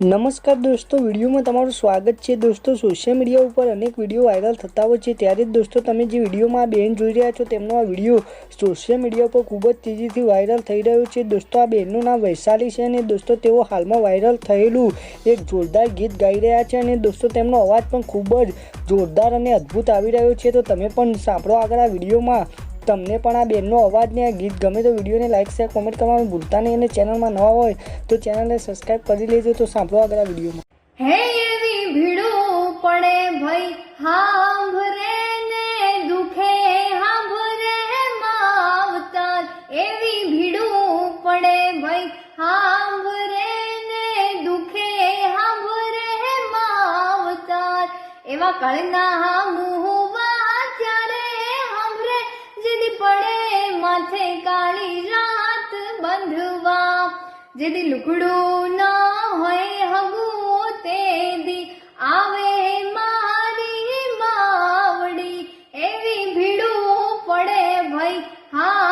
નમસ્કાર દોસ્તો, વિડીયોમાં તમારું સ્વાગત છે. દોસ્તો સોશિયલ મીડિયા ઉપર અનેક વીડિયો વાયરલ થતા હોય છે. ત્યારે જ દોસ્તો, તમે જે વિડીયોમાં આ બેન જોઈ રહ્યા છો, તેમનો આ વીડિયો સોશિયલ મીડિયા ઉપર ખૂબ જ તેજીથી વાયરલ થઈ રહ્યો છે. દોસ્તો, આ બેનનું નામ વૈશાલી છે અને દોસ્તો, તેઓ હાલમાં વાયરલ થયેલું એક જોરદાર ગીત ગાઈ રહ્યા છે અને દોસ્તો, તેમનો અવાજ પણ ખૂબ જ જોરદાર અને અદ્ભુત આવી રહ્યો છે. તો તમે પણ સાંભળો આગળ આ વિડીયોમાં. તમને પણ આ બેનનો આ ગીત ગમે તો વિડીયોને લાઈક શેર કોમેન્ટ કરવાનું ભૂલતા નહીં અને ચેનલમાં નવા હોય તો ચેનલને સબસ્ક્રાઇબ કરી લેજો. તો સાંભળો આગળ આ વિડીયોમાં. હે એવી ભીડો પડે ભાઈ હાંભરે ને દુખે હાંભરે માવતર. એવી ભીડો પડે ભાઈ હાંભરે ને દુખે હાંભરે માવતર. એવા કળના મુહવા સાથે કાળી રાત બંધવા. જેથી દી લુકડું ના હોય હગું તે દી આવે મારી માવડી, એવી ભીડું પડે ભાઈ. હા